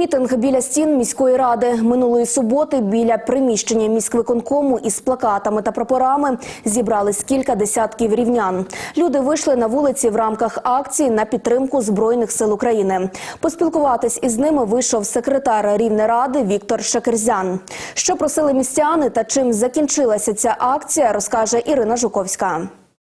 Мітинг біля стін міської ради минулої суботи біля приміщення міськвиконкому із плакатами та прапорами зібрались кілька десятків рівнян. Люди вийшли на вулиці в рамках акції на підтримку збройних сил України. Поспілкуватись із ними вийшов секретар Рівнеради Віктор Шакерзян. Що просили містяни та чим закінчилася ця акція, розкаже Ірина Жуковська.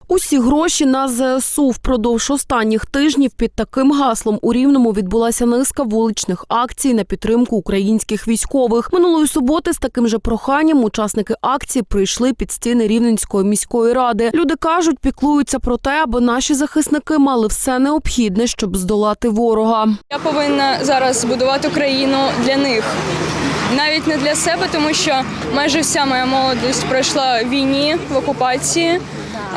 Усі гроші на ЗСУ впродовж останніх тижнів під таким гаслом у Рівному відбулася низка вуличних акцій на підтримку українських військових. Минулої суботи з таким же проханням учасники акції прийшли під стіни Рівненської міської ради. Люди кажуть, піклуються про те, аби наші захисники мали все необхідне, щоб здолати ворога. Я повинна зараз будувати країну для них. Навіть не для себе, тому що майже вся моя молодість пройшла в війні в окупації.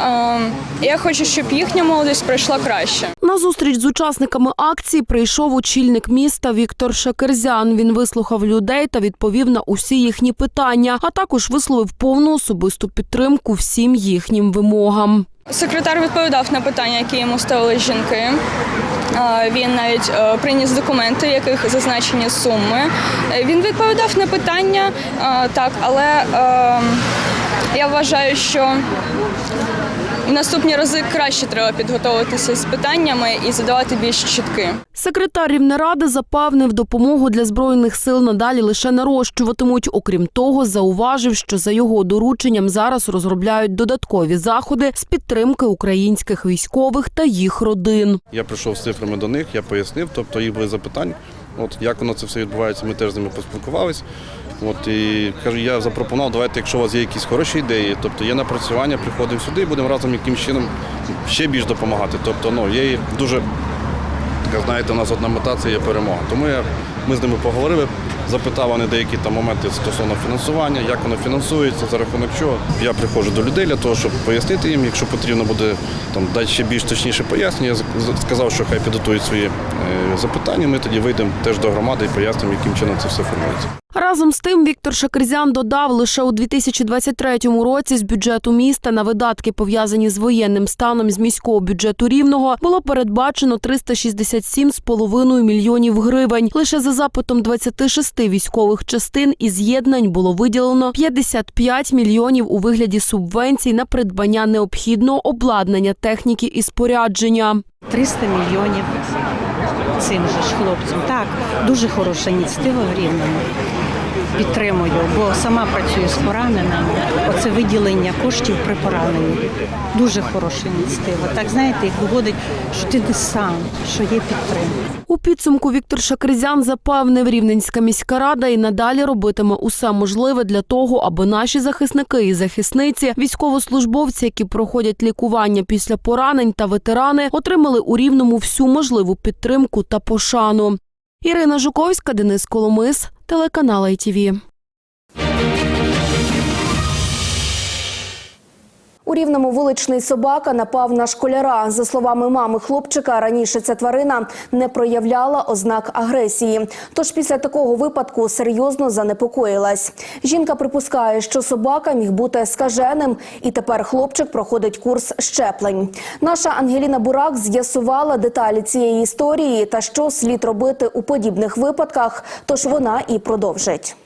Ем, Я хочу, щоб їхня молодість пройшла краще. На зустріч з учасниками акції прийшов очільник міста Віктор Шакерзян. Він вислухав людей та відповів на усі їхні питання, а також висловив повну особисту підтримку всім їхнім вимогам. Секретар відповідав на питання, які йому ставили жінки. Е, Він навіть е, приніс документи, в яких зазначені суми. Е, Він відповідав на питання, так, але е, я вважаю, що в наступні рази краще треба підготуватися з питаннями і задавати більш чітки. Секретар Рівнеради запевнив, допомогу для збройних сил надалі лише нарощуватимуть. Окрім того, зауважив, що за його дорученням зараз розробляють додаткові заходи з підтримки українських військових та їх родин. Я прийшов з цифрами до них, я пояснив, тобто їх були запитання. От як воно це все відбувається, ми теж з ними поспілкувалися. От і кажу, я запропонував, давайте, якщо у вас є якісь хороші ідеї, тобто є напрацювання, приходимо сюди і будемо разом якимось чином ще більш допомагати. Тобто, ну є дуже така, знаєте, у нас одна мета це є перемога. Тому я, ми з ними поговорили, запитав вони деякі там моменти стосовно фінансування, як воно фінансується, за рахунок чого. Я приходжу до людей для того, щоб пояснити їм, якщо потрібно буде там дати ще більш точніше пояснення. Я сказав, що хай підготують свої е, запитання. Ми тоді вийдемо теж до громади і пояснимо, яким чином це все формується. Разом з тим Віктор Шакерзян додав, лише у 2023 році з бюджету міста на видатки, пов'язані з воєнним станом з міського бюджету рівного, було передбачено 367,5 мільйонів гривень. Лише за запитом 26 військових частин і з'єднань було виділено 55 мільйонів у вигляді субвенцій на придбання необхідного обладнання, техніки і спорядження. 300 мільйонів цим же ж хлопцям. Так, дуже хороша ініціатива в Рівному. Підтримую, бо сама працюю з пораненими. Оце виділення коштів при пораненні. Дуже хороша ініціатива. Так знаєте, як виходить, що ти не сам, що є підтримка. У підсумку Віктор Шакризян запевнив, Рівненська міська рада і надалі робитиме усе можливе для того, аби наші захисники і захисниці, військовослужбовці, які проходять лікування після поранень та ветерани, отримали у рівному всю можливу підтримку та пошану. Ірина Жуковська, Денис Коломис, телеканал ITV. У рівному вуличний собака напав на школяра. За словами мами хлопчика, раніше ця тварина не проявляла ознак агресії. Тож після такого випадку серйозно занепокоїлась. Жінка припускає, що собака міг бути скаженим, і тепер хлопчик проходить курс щеплень. Наша Ангеліна Бурак з'ясувала деталі цієї історії та що слід робити у подібних випадках. Тож вона і продовжить.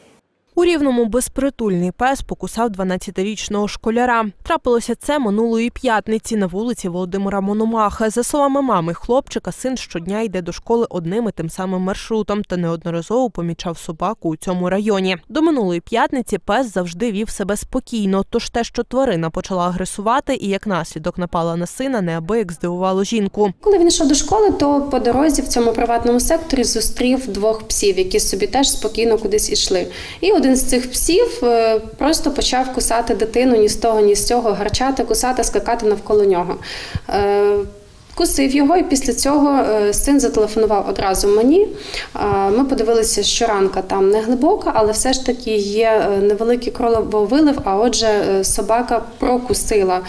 У рівному безпритульний пес покусав 12-річного школяра. Трапилося це минулої п'ятниці на вулиці Володимира Мономаха. За словами мами хлопчика, син щодня йде до школи одним і тим самим маршрутом та неодноразово помічав собаку у цьому районі. До минулої п'ятниці пес завжди вів себе спокійно. Тож те, що тварина почала агресувати і як наслідок напала на сина, неабияк здивувало жінку. Коли він йшов до школи, то по дорозі в цьому приватному секторі зустрів двох псів, які собі теж спокійно кудись ішли. І один з цих псів е, просто почав кусати дитину ні з того, ні з цього, гарчати, кусати, скакати навколо нього. Е, Кусив його, і після цього е, син зателефонував одразу мені. Е, Ми подивилися, що ранка там не глибока, але все ж таки є е, невеликий крововилив, а отже, собака прокусила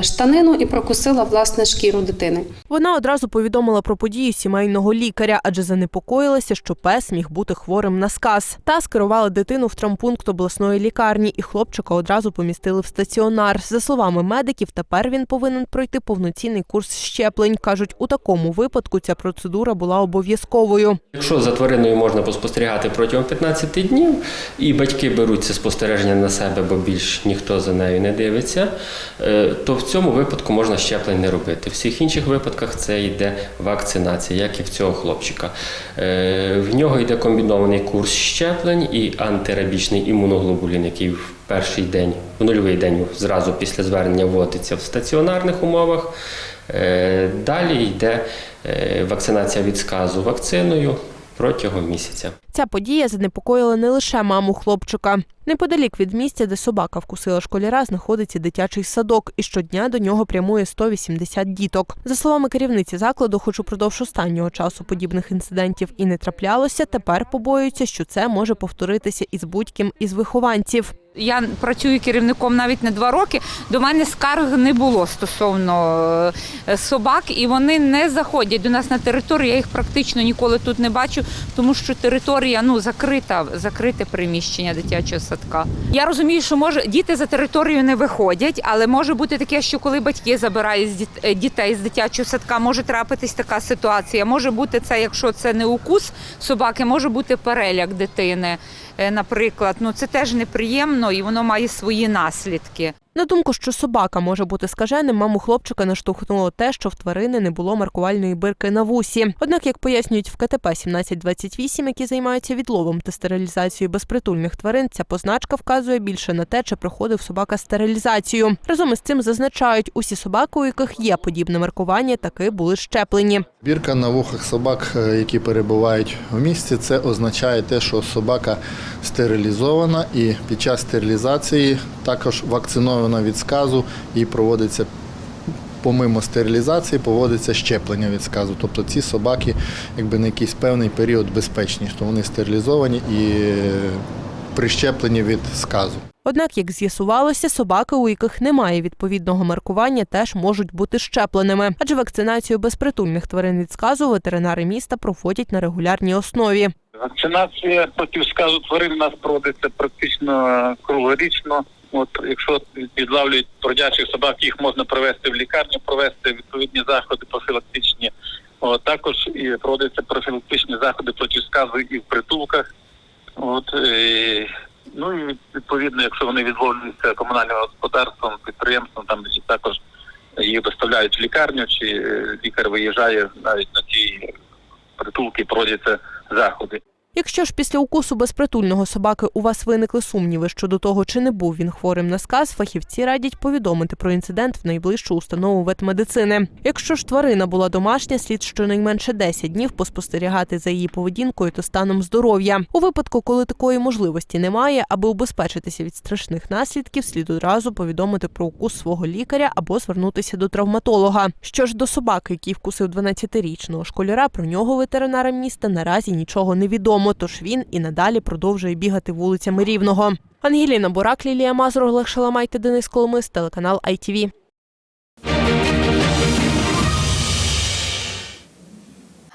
штанину і прокусила власне шкіру дитини. Вона одразу повідомила про подію сімейного лікаря, адже занепокоїлася, що пес міг бути хворим на сказ. Та скерувала дитину в травмпункт обласної лікарні, і хлопчика одразу помістили в стаціонар. За словами медиків, тепер він повинен пройти повноцінний курс щеплень. кажуть, у такому випадку ця процедура була обов'язковою. Якщо за твариною можна поспостерігати протягом 15 днів, і батьки беруть це спостереження на себе, бо більш ніхто за нею не дивиться, е, то в цьому випадку можна щеплень не робити. В всіх інших випадках це йде вакцинація, як і в цього хлопчика. Е, В нього йде комбінований курс щеплень і антирабічний імуноглобулін, який в перший день, в нульовий день зразу після звернення вводиться в стаціонарних умовах. Е, Далі йде е, вакцинація від сказу вакциною протягом місяця. Ця подія занепокоїла не лише маму хлопчика. Неподалік від місця, де собака вкусила школяра, знаходиться дитячий садок, і щодня до нього прямує 180 діток. За словами керівниці закладу, хоч упродовж останнього часу подібних інцидентів і не траплялося, тепер побоюються, що це може повторитися із будь-ким із вихованців. Я працюю керівником навіть не два роки. До мене скарг не було стосовно е, собак, і вони не заходять до нас на територію. Я їх практично ніколи тут не бачу, тому що територія ну закрита, закрите приміщення дитячого садка. Я розумію, що може діти за територію не виходять, але може бути таке, що коли батьки забирають е, дітей з дитячого садка, може трапитись така ситуація. Може бути це, якщо це не укус собаки, може бути переляк дитини. Е, Наприклад, ну це теж неприємно і воно має свої наслідки. На думку, що собака може бути скаженим, маму хлопчика наштовхнуло те, що в тварини не було маркувальної бирки на вусі. Однак, як пояснюють в КТП 1728, які займаються відловом та стерилізацією безпритульних тварин, ця позначка вказує більше на те, чи проходив собака стерилізацію. Разом із цим зазначають, усі собаки, у яких є подібне маркування, таки були щеплені. Бірка на вухах собак, е, які перебувають в місті, це означає те, що собака стерилізована і під час стерилізації також вакцинована від сказу і проводиться. Помимо стерилізації проводиться щеплення від сказу. Тобто ці собаки якби на якийсь певний період безпечні, що вони стерилізовані і е, прищеплені від сказу. Однак, як з'ясувалося, собаки, у яких немає відповідного маркування, теж можуть бути щепленими, адже вакцинацію безпритульних тварин від сказу ветеринари міста проводять на регулярній основі. Вакцинація проти сказу тварин у нас проводиться практично круглорічно. От якщо відлавлюють бродячих собак, їх можна привезти в лікарню, провести відповідні заходи профілактичні. От, також і проводяться профілактичні заходи проти сказу і в притулках. От, е, ну і відповідно, якщо вони відловлюються комунальним господарством, підприємством, там також їх доставляють в лікарню, чи е, лікар виїжджає навіть на ці притулки, проводяться заходи. Якщо ж після укусу безпритульного собаки у вас виникли сумніви щодо того, чи не був він хворим на сказ, фахівці радять повідомити про інцидент в найближчу установу ветмедицини. Якщо ж тварина була домашня, слід щонайменше 10 днів поспостерігати за її поведінкою та станом здоров'я. У випадку, коли такої можливості немає, аби убезпечитися від страшних наслідків, слід одразу повідомити про укус свого лікаря або звернутися до травматолога. Що ж до собаки, який вкусив 12-річного школяра, про нього ветеринарам міста наразі нічого не відомо, тож він і надалі продовжує бігати вулицями Рівного. Ангеліна Бурак, Лілія Мазур, Олег Шаламай Денис Коломис, телеканал ITV.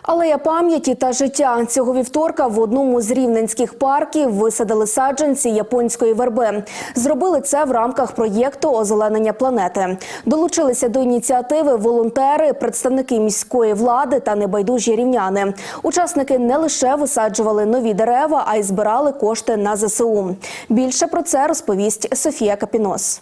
Алея пам'яті та життя цього вівторка в одному з рівненських парків висадили саджанці японської верби. Зробили це в рамках проєкту озеленення планети. Долучилися до ініціативи волонтери, представники міської влади та небайдужі рівняни. Учасники не лише висаджували нові дерева, а й збирали кошти на ЗСУ. Більше про це розповість Софія Капінос.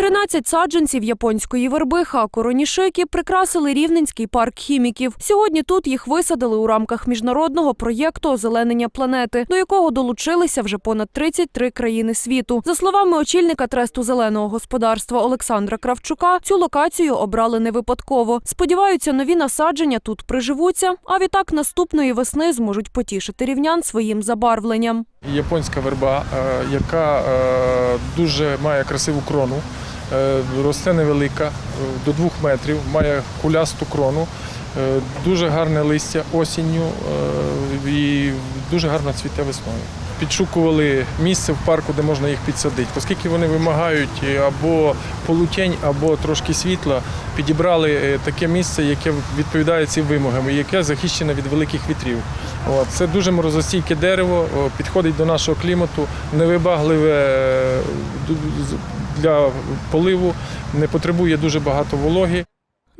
13 саджанців японської верби Хакуронішики прикрасили Рівненський парк хіміків. Сьогодні тут їх висадили у рамках міжнародного проєкту озеленення планети, до якого долучилися вже понад 33 країни світу. За словами очільника тресту зеленого господарства Олександра Кравчука, цю локацію обрали не випадково. Сподіваються, нові насадження тут приживуться, а відтак наступної весни зможуть потішити рівнян своїм забарвленням. Японська верба, е, яка е, дуже має красиву крону, Росте невелика, е, до двох метрів, має кулясту крону, е, дуже гарне листя осінню е, і дуже гарно цвіте весною. Підшукували місце в парку, де можна їх підсадити, оскільки вони вимагають е, або полутень, або трошки світла. Підібрали е, таке місце, яке відповідає цим вимогам, і яке захищене від великих вітрів. Це дуже морозостійке дерево, підходить до нашого клімату, невибагливе е, для поливу, не потребує дуже багато вологи.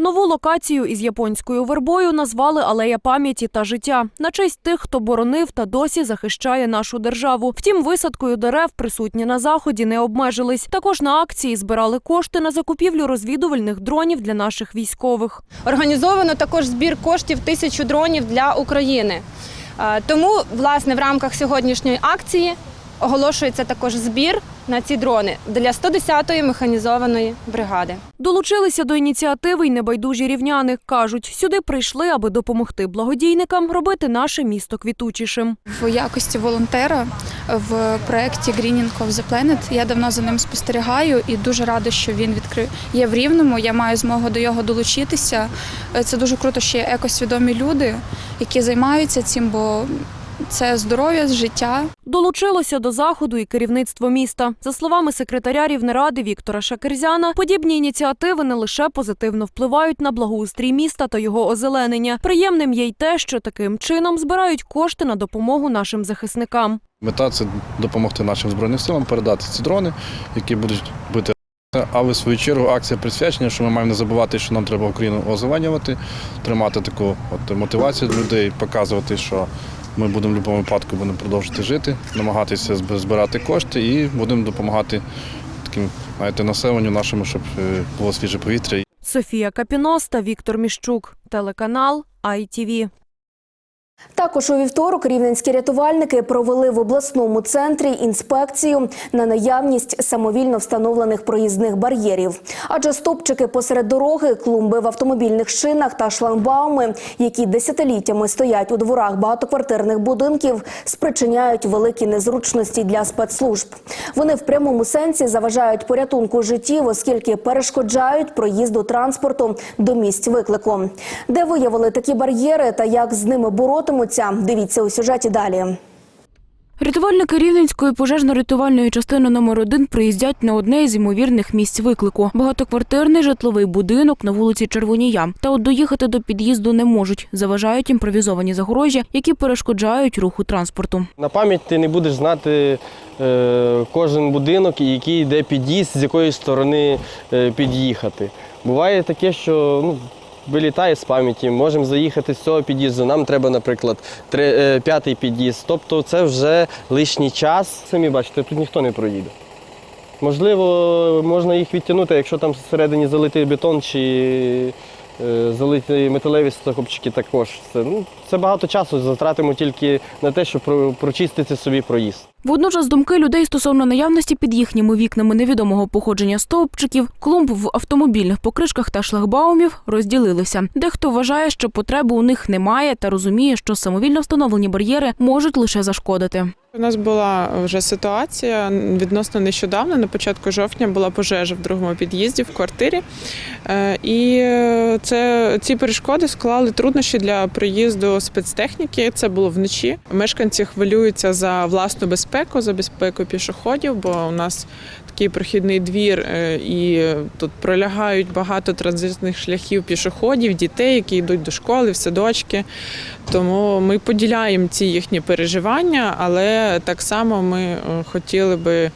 Нову локацію із японською вербою назвали Алея пам'яті та життя на честь тих, хто боронив та досі захищає нашу державу. Втім, висадкою дерев присутні на заході не обмежились. Також на акції збирали кошти на закупівлю розвідувальних дронів для наших військових. Організовано також збір коштів тисячу дронів для України. Е, Тому, власне, в рамках сьогоднішньої акції оголошується також збір на ці дрони для 110-ї механізованої бригади. Долучилися до ініціативи й небайдужі рівняни. кажуть, сюди прийшли, аби допомогти благодійникам робити наше місто квітучішим. в якості волонтера в проєкті Greening of the Planet. Я давно за ним спостерігаю і дуже рада, що він відкрив є в Рівному. Я маю змогу до його долучитися. Е, Це дуже круто, що є екосвідомі люди, які займаються цим, бо це здоров'я, життя. Долучилося до заходу і керівництво міста. За словами секретаря Рівнеради Віктора Шакерзяна, подібні ініціативи не лише позитивно впливають на благоустрій міста та його озеленення. Приємним є й те, що таким чином збирають кошти на допомогу нашим захисникам. Мета це допомогти нашим збройним силам передати ці дрони, які будуть бити. Але в свою чергу акція присвячення, що ми маємо не забувати, що нам треба Україну озеленювати, тримати таку от мотивацію людей, показувати, що ми будемо в будь-якому випадку будемо продовжувати жити, намагатися збирати кошти і будемо допомагати таким знаєте, населенню нашому, щоб е, було свіже повітря. Софія Капіноста, Віктор Міщук, телеканал ITV. Також у вівторок рівненські рятувальники провели в обласному центрі інспекцію на наявність самовільно встановлених проїзних бар'єрів. Адже стопчики посеред дороги, клумби в автомобільних шинах та шлагбауми, які десятиліттями стоять у дворах багатоквартирних будинків, спричиняють великі незручності для спецслужб. Вони в прямому сенсі заважають порятунку життів, оскільки перешкоджають проїзду транспорту до місць виклику. Де виявили такі бар'єри та як з ними боротимуться, дивіться у сюжеті далі. Рятувальники Рівненської пожежно-рятувальної частини номер 1 приїздять на одне із ймовірних місць виклику. Багатоквартирний житловий будинок на вулиці Червонія. Та от доїхати до під'їзду не можуть. Заважають імпровізовані загорожі, які перешкоджають руху транспорту. На пам'ять ти не будеш знати е, кожен будинок і який йде під'їзд, з якої сторони е, під'їхати. Буває таке, що ну, вилітає з пам'яті, можемо заїхати з цього під'їзду, нам треба, наприклад, три, е, п'ятий під'їзд. Тобто це вже лишній час. Самі бачите, тут ніхто не проїде. Можливо, можна їх відтягнути, якщо там всередині залитий бетон чи е, залиті металеві стовпчики також. Це, ну, це багато часу затратимо тільки на те, щоб про- прочистити собі проїзд. Водночас думки людей стосовно наявності під їхніми вікнами невідомого походження стовпчиків, клумб в автомобільних покришках та шлагбаумів розділилися. Дехто вважає, що потреби у них немає та розуміє, що самовільно встановлені бар'єри можуть лише зашкодити. У нас була вже ситуація відносно нещодавно. На початку жовтня була пожежа в другому під'їзді в квартирі, Е, і це ці перешкоди склали труднощі для спецтехніки. Це було вночі. Мешканці хвилюються за власну безпеку, за безпеку пішоходів, бо у нас такий прохідний двір, е, і тут пролягають багато транзитних шляхів пішоходів, дітей, які йдуть до школи, в садочки. Тому ми поділяємо ці їхні переживання, але так само ми е, хотіли би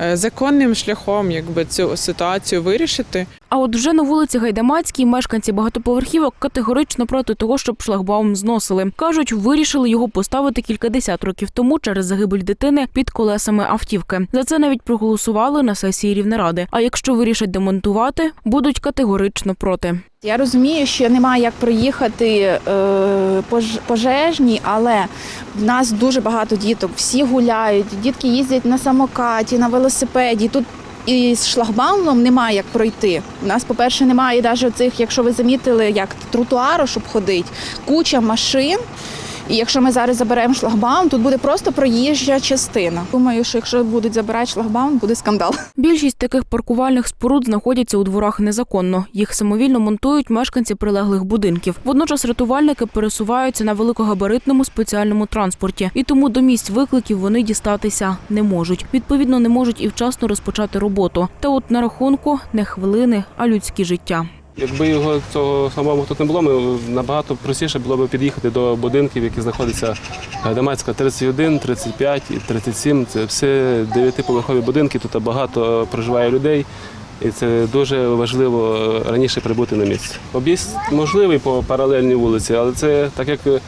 е, законним шляхом якби, цю ситуацію вирішити. А от вже на вулиці Гайдамацькій мешканці багатоповерхівок категорично проти того, щоб шлагбаум зносили. Кажуть, вирішили його поставити кількадесят років тому через загибель дитини під колесами автівки. За це навіть проголосували на сесії Рівнеради. А якщо вирішать демонтувати, будуть категорично проти. Я розумію, що немає як проїхати е, пожежні, але в нас дуже багато діток, всі гуляють, дітки їздять на самокаті, на велосипеді. Тут і з шлагбаумом немає як пройти. У нас, по-перше, немає навіть цих, якщо ви замітили, як тротуару, щоб ходити, куча машин. І якщо ми зараз заберемо шлагбаум, тут буде просто проїжджа частина. Думаю, що якщо будуть забирати шлагбаум, буде скандал. Більшість таких паркувальних споруд знаходяться у дворах незаконно. Їх самовільно монтують мешканці прилеглих будинків. Водночас рятувальники пересуваються на великогабаритному спеціальному транспорті, і тому до місць викликів вони дістатися не можуть. Відповідно, не можуть і вчасно розпочати роботу. Та от на рахунку не хвилини, а людські життя. Якби його цього самого тут не було, ми набагато простіше було б під'їхати до будинків, які знаходяться Гайдамацька 31, 35 і 37. Це все дев'ятиповерхові будинки. Тут багато проживає людей, і це дуже важливо е, раніше прибути на місце. Об'їзд можливий по паралельній вулиці, але це так як е,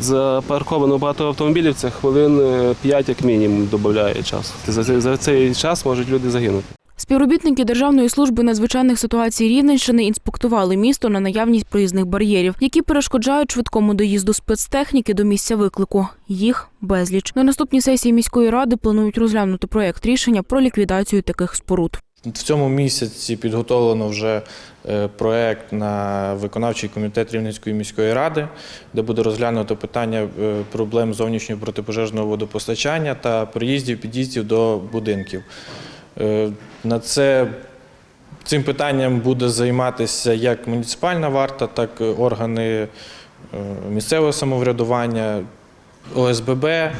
запарковано багато автомобілів, це хвилин 5 як мінімум додає часу. За цей час можуть люди загинути. Співробітники Державної служби надзвичайних ситуацій Рівненщини інспектували місто на наявність проїзних бар'єрів, які перешкоджають швидкому доїзду спецтехніки до місця виклику. Їх безліч. На наступній сесії міської ради планують розглянути проєкт рішення про ліквідацію таких споруд. В цьому місяці підготовлено вже е, проект на виконавчий комітет Рівненської міської ради, де буде розглянуто питання е, проблем зовнішнього протипожежного водопостачання та приїздів, під'їздів до будинків. На це цим питанням буде займатися як муніципальна варта, так і органи е, місцевого самоврядування, ОСББ. Е,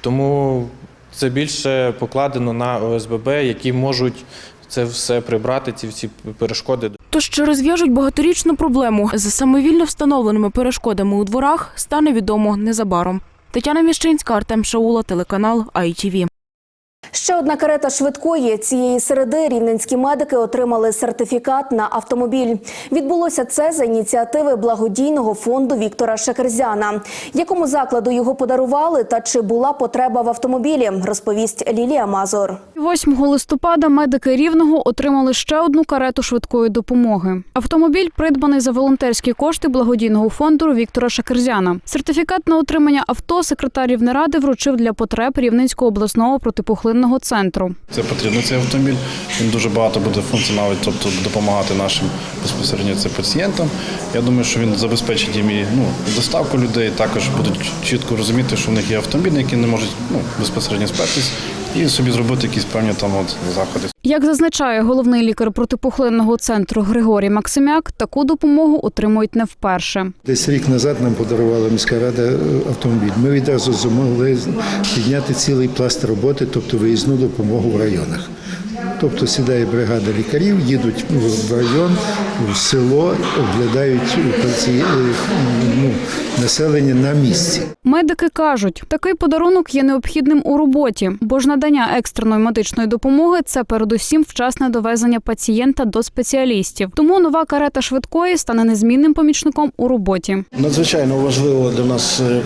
Тому це більше покладено на ОСББ, які можуть це все прибрати, ці всі перешкоди. Тож чи розв'яжуть багаторічну проблему з самовільно встановленими перешкодами у дворах, стане відомо незабаром. Тетяна Міщинська, Артем Шаула, телеканал ITV. Ще одна карета швидкої цієї середи рівненські медики отримали сертифікат на автомобіль. Відбулося це за ініціативи благодійного фонду Віктора Шекерзяна. Якому закладу його подарували та чи була потреба в автомобілі, розповість Лілія Мазур. 8 листопада медики Рівного отримали ще одну карету швидкої допомоги. Автомобіль придбаний за волонтерські кошти благодійного фонду Віктора Шакерзяна. Сертифікат на отримання авто секретар Рівнеради вручив для потреб Рівненського обласного протипухлинного центру. Це потрібно цей автомобіль. Він дуже багато буде функціонувати, тобто допомагати нашим безпосередньо це пацієнтам. Я думаю, що він забезпечить їм і ну, доставку людей. Також будуть чітко розуміти, що в них є автомобіль, які не можуть ну, безпосередньо спертись, і собі зробити якісь певні там от заходи. Як зазначає головний лікар протипухлинного центру Григорій Максимяк, таку допомогу отримують не вперше. Десь рік назад нам подарувала міська рада е, автомобіль. Ми відразу змогли підняти цілий пласт роботи, тобто виїзну допомогу в районах. Тобто сідає бригада лікарів, їдуть в район, в село, оглядають паці- е, ну, населення на місці. Медики кажуть, такий подарунок є необхідним у роботі, бо ж надання екстреної медичної допомоги це передусім вчасне довезення пацієнта до спеціалістів. Тому нова карета швидкої стане незмінним помічником у роботі. Надзвичайно важливо для нас е,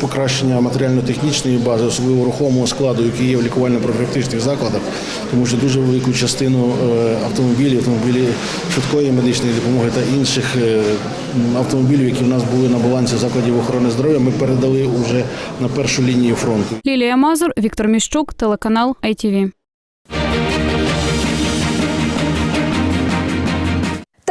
покращення матеріально-технічної бази, особливо рухомого складу, який є в лікувально-профілактичних закладах, тому що дуже велику частину е, автомобілів, автомобілів швидкої медичної допомоги та інших е, автомобілів, які в нас були на балансі закладів охорони здоров'я, ми передали вже на першу лінію фронту. Лілія Мазур, Віктор Міщук, телеканал ITV.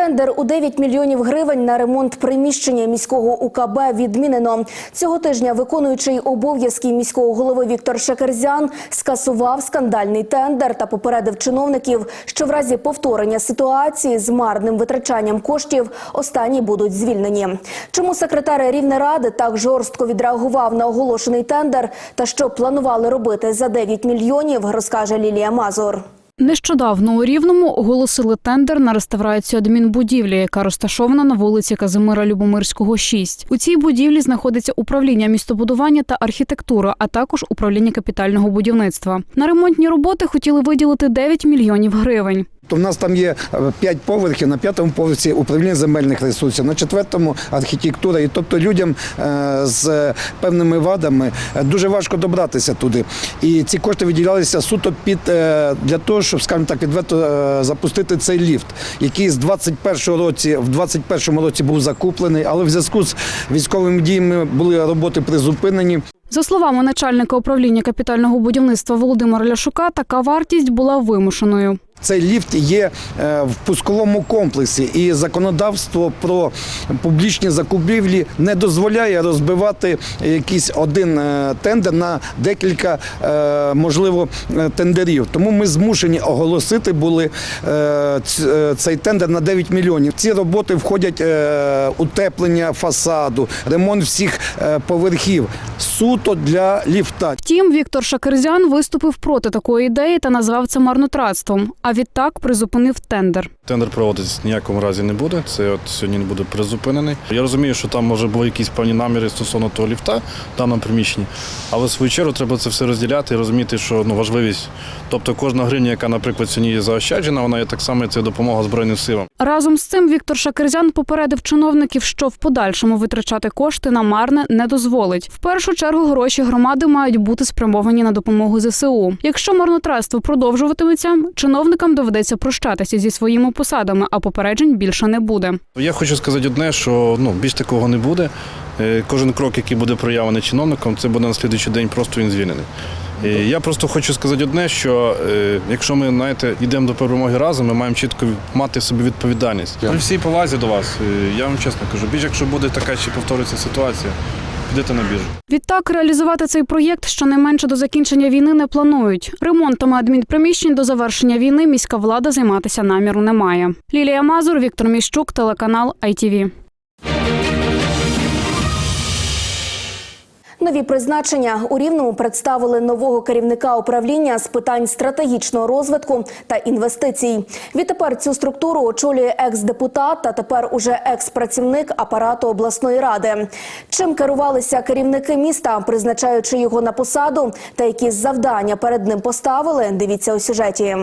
Тендер у 9 мільйонів гривень на ремонт приміщення міського УКБ відмінено. Цього тижня виконуючий обов'язки міського голови Віктор Шекерзян скасував скандальний тендер та попередив чиновників, що в разі повторення ситуації з марним витрачанням коштів останні будуть звільнені. Чому секретар Рівнеради так жорстко відреагував на оголошений тендер та що планували робити за 9 мільйонів, розкаже Лілія Мазур. Нещодавно у Рівному оголосили тендер на реставрацію адмінбудівлі, яка розташована на вулиці Казимира Любомирського, 6. У цій будівлі знаходиться управління містобудування та архітектура, а також управління капітального будівництва. На ремонтні роботи хотіли виділити 9 мільйонів гривень. В нас там є е, п'ять поверхів, на п'ятому поверсі управління земельних ресурсів, на четвертому архітектура. І тобто людям е, з певними вадами е, дуже важко добратися туди. І ці кошти виділялися суто під для того, щоб, скажімо так, відверто запустити цей ліфт, який з 21 році, в 21 році був закуплений, але в зв'язку з військовими діями були роботи призупинені. За словами начальника управління капітального будівництва Володимира Ляшука, така вартість була вимушеною. Цей ліфт є е, в пусковому комплексі, і законодавство про публічні закупівлі не дозволяє розбивати якийсь один е, тендер на декілька, е, можливо, тендерів. Тому ми змушені оголосити були цей тендер на 9 мільйонів. Ці роботи входять утеплення фасаду, ремонт всіх поверхів, суто для ліфта. Втім, Віктор Шакерзян виступив проти такої ідеї та назвав це марнотратством. А відтак призупинив тендер. Тендер проводитись в ніякому разі не буде. Це от сьогодні не буде призупинений. Я розумію, що там може були якісь певні наміри стосовно того ліфта в даному приміщенні, але в свою чергу треба це все розділяти і розуміти, що ну важливість. Тобто кожна гривня, яка, наприклад, сьогодні є заощаджена, вона є так само це допомога Збройним силам. Разом з цим Віктор Шакерзян попередив чиновників, що в подальшому витрачати кошти на марне не дозволить. В першу чергу гроші громади мають бути спрямовані на допомогу ЗСУ. Якщо марнотратство продовжуватиметься, чиновникам доведеться прощатися зі своїми посадами, а попереджень більше не буде. Я хочу сказати одне, що ну більш такого не буде. Е, Кожен крок, який буде проявлений чиновником, це буде на слідуючий день просто він звільнений. Я просто хочу сказати одне, що е, якщо ми знаєте, йдемо до перемоги разом, ми маємо чітко мати в собі відповідальність. При всій повазі до вас, е, я вам чесно кажу, більш якщо буде така чи повториться ситуація, підете на біржу. Відтак реалізувати цей проєкт щонайменше до закінчення війни не планують. Ремонтами адмінприміщень до завершення війни міська влада займатися наміру не має. Лілія Мазур, Віктор Міщук, телеканал ITV. Нові призначення у Рівному представили нового керівника управління з питань стратегічного розвитку та інвестицій. Відтепер цю структуру очолює екс-депутат та тепер уже екс-працівник апарату обласної ради. Чим керувалися керівники міста, призначаючи його на посаду, та які завдання перед ним поставили, дивіться у сюжеті.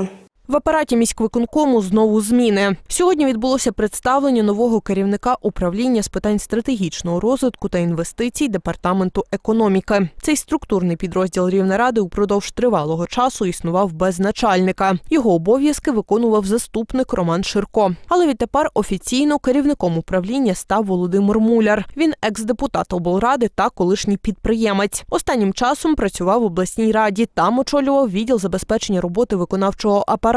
В апараті міськвиконкому знову зміни. Сьогодні відбулося представлення нового керівника управління з питань стратегічного розвитку та інвестицій департаменту економіки. Цей структурний підрозділ Рівнеради упродовж тривалого часу існував без начальника. Його обов'язки виконував заступник Роман Ширко. Але відтепер офіційно керівником управління став Володимир Муляр. Він екс-депутат облради та колишній підприємець. Останнім часом працював в обласній раді. Там очолював відділ забезпечення роботи виконавчого апарату.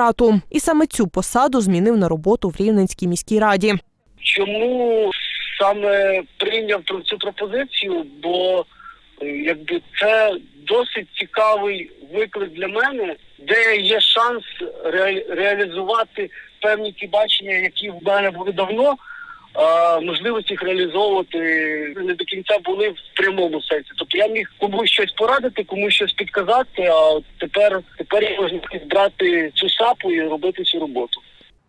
І саме цю посаду змінив на роботу в Рівненській міській раді. Чому саме прийняв цю пропозицію? Бо якби це досить цікавий виклик для мене, де є шанс ре- реалізувати певні ті бачення, які в мене були давно. Можливості їх реалізовувати не до кінця були в прямому сенсі. Тобто я міг комусь щось порадити, комусь щось підказати. А тепер тепер я можу брати цю сапу і робити цю роботу.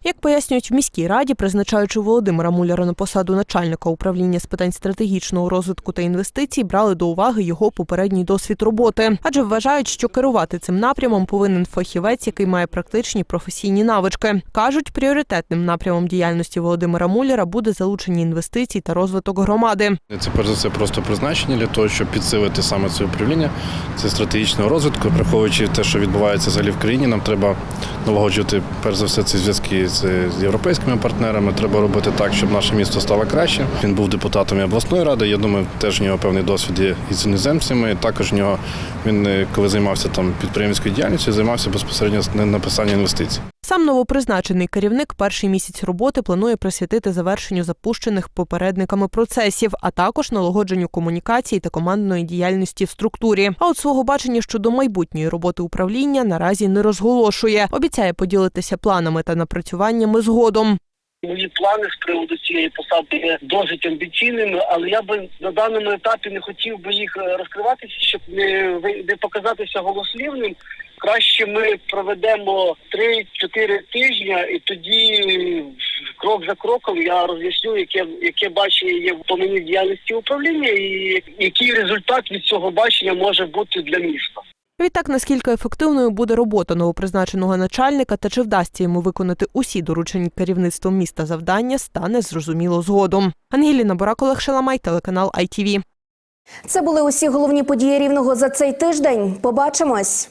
Як пояснюють в міській раді, призначаючи Володимира Муляра на посаду начальника управління з питань стратегічного розвитку та інвестицій, брали до уваги його попередній досвід роботи, адже вважають, що керувати цим напрямом повинен фахівець, який має практичні професійні навички. кажуть, пріоритетним напрямом діяльності Володимира Муляра буде залучення інвестицій та розвиток громади. Це перш за все просто призначення для того, щоб підсилити саме це управління, це стратегічного розвитку. Враховуючи те, що відбувається взагалі в країні, нам треба налагоджувати перш за все ці зв'язки з, європейськими партнерами. Треба робити так, щоб наше місто стало краще. Він був депутатом і обласної ради. Я думаю, теж в нього певний досвід є із іноземцями. Також в нього він, е, коли займався там підприємською діяльністю, займався безпосередньо написанням інвестицій. Сам новопризначений керівник перший місяць роботи планує присвятити завершенню запущених попередниками процесів, а також налагодженню комунікації та командної діяльності в структурі. А от свого бачення щодо майбутньої роботи управління наразі не розголошує. Обіцяє поділитися планами та напрацюваннями згодом. Мої плани з приводу цієї посади є досить амбіційними, але я би на даному етапі не хотів би їх е, розкриватися, щоб не не показатися голослівним. Краще ми проведемо 3-4 тижні, і тоді крок за кроком я роз'ясню, яке яке бачення є по мені діяльності управління, і який результат від цього бачення може бути для міста. Відтак, наскільки ефективною буде робота новопризначеного начальника та чи вдасться йому виконати усі доручені керівництвом міста завдання, стане зрозуміло згодом. Ангеліна Борак, Олег Шаламай, телеканал ITV. Це були усі головні події рівного за цей тиждень. Побачимось.